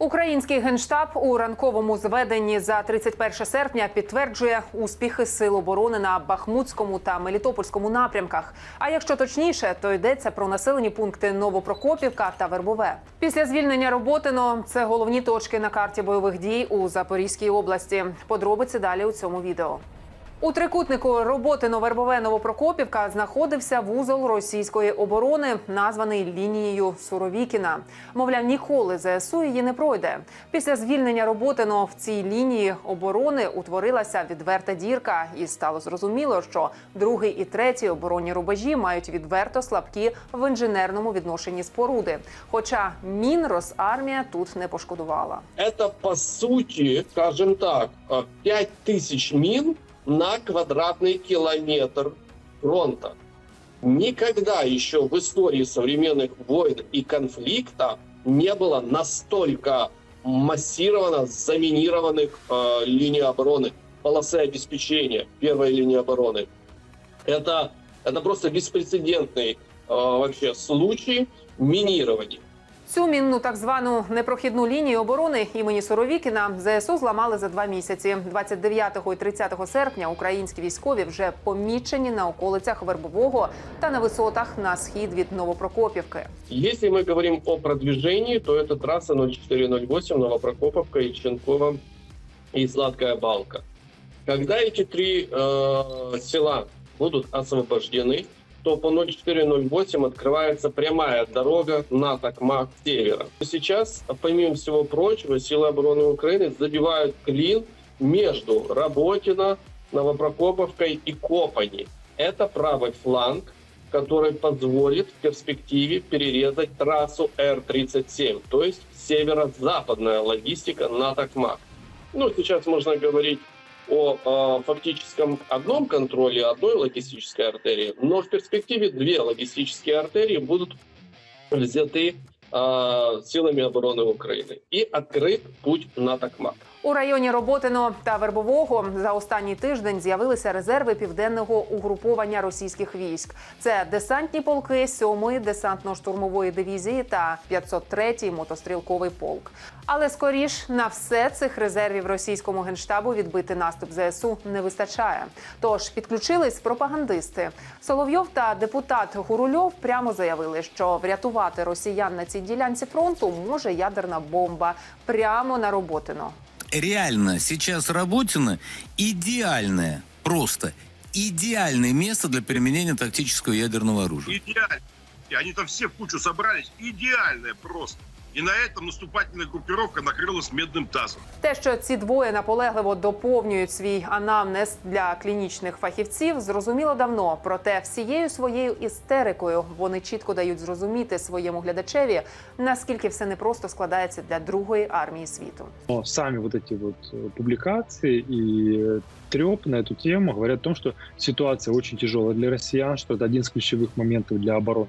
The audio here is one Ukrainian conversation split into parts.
Український генштаб у ранковому зведенні за 31 серпня підтверджує успіхи сил оборони на Бахмутському та Мелітопольському напрямках. А якщо точніше, то йдеться про населені пункти Новопрокопівка та Вербове. Після звільнення Роботино це головні точки на карті бойових дій у Запорізькій області. Подробиці далі у цьому відео. У трикутнику роботи Вербове Новопрокопівка знаходився вузол російської оборони, названий лінією Суровікіна. Мовляв, ніколи ЗСУ її не пройде. Після звільнення Роботино в цій лінії оборони утворилася відверта дірка, і стало зрозуміло, що другий і третій оборонні рубежі мають відверто слабкі в інженерному відношенні споруди. Хоча мін Росармія тут не пошкодувала. Это, по сути, скажем так, э, 5000 мин на квадратный километр фронта. Никогда еще в истории современных войн и конфликта не было настолько массированно заминированных э, линий обороны, полосы обеспечения первой линии обороны. Это, это просто беспрецедентный э, вообще случай минирования. Цю мінну так звану непрохідну лінію оборони імені Суровікіна ЗСУ зламали за два місяці. 29 і 30 серпня українські військові вже помічені на околицях Вербового та на висотах на схід від Новопрокопівки. Если мы говорим о продвижении, то это трасса 0408, Новопрокоповка, Ильченкова и Сладкая Балка. Когда эти три э, села будут освобождены, то по 0408 открывается прямая дорога на Токмак севера. Сейчас, помимо всего прочего, силы обороны Украины забивают клин между Работино, Новопрокоповкой и Копани. Это правый фланг, который позволит в перспективе перерезать трассу Р-37, то есть северо-западная логистика на Токмак. Ну, сейчас можно говорить о э, фактическом одном контроле одной логистической артерии, но в перспективе две логистические артерии будут взяты э, силами обороны Украины и открыт путь на Токмак. У районі Роботино та Вербового за останній тиждень з'явилися резерви південного угруповання російських військ. Це десантні полки 7-ї десантно-штурмової дивізії та 503-й мотострілковий полк. Але скоріш на все цих резервів російському генштабу відбити наступ ЗСУ не вистачає. Тож підключились пропагандисти. Соловйов та депутат Гурульов прямо заявили, що врятувати росіян на цій ділянці фронту може ядерна бомба прямо на Роботино. Реально сейчас Работино идеальное, просто идеальное место для применения тактического ядерного оружия. Идеально. Они там все в кучу собрались. Идеальное просто. И на этом наступательная группировка накрылась медным тазом. Те, що ці двоє наполегливо доповнюють свій анамнез для клінічних фахівців, зрозуміло давно. Проте всією своєю істерикою вони чітко дають зрозуміти своєму глядачеві, наскільки все непросто складається для другої армії світу. Но сами вот эти вот э, публикации и треп на эту тему говорят о том, что ситуация очень тяжелая для россиян, что это один из ключевых моментов для обороны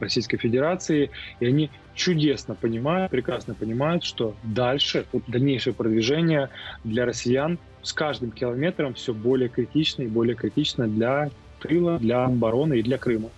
Российской Федерации, и они чудесно понимают, прекрасно понимают, что дальше, вот дальнейшее продвижение для россиян с каждым километром все более критично и более критично для тыла, для обороны и для Крыма.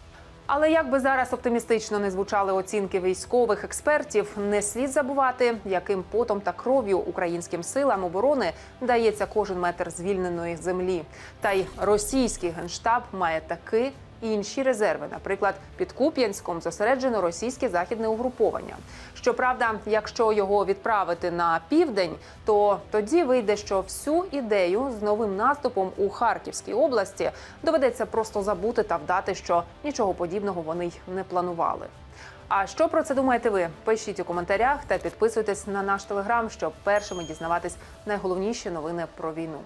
Але як би зараз оптимістично не звучали оцінки військових експертів, не слід забувати, яким потом та кров'ю українським силам оборони дається кожен метр звільненої землі. Та й російський генштаб має таки інші резерви. Наприклад, під Куп'янськом зосереджено російське західне угруповання. Щоправда, якщо його відправити на південь, то тоді вийде, що всю ідею з новим наступом у Харківській області доведеться просто забути та вдати, що нічого подібного вони й не планували. А що про це думаєте ви? Пишіть у коментарях та підписуйтесь на наш телеграм, щоб першими дізнаватись найголовніші новини про війну.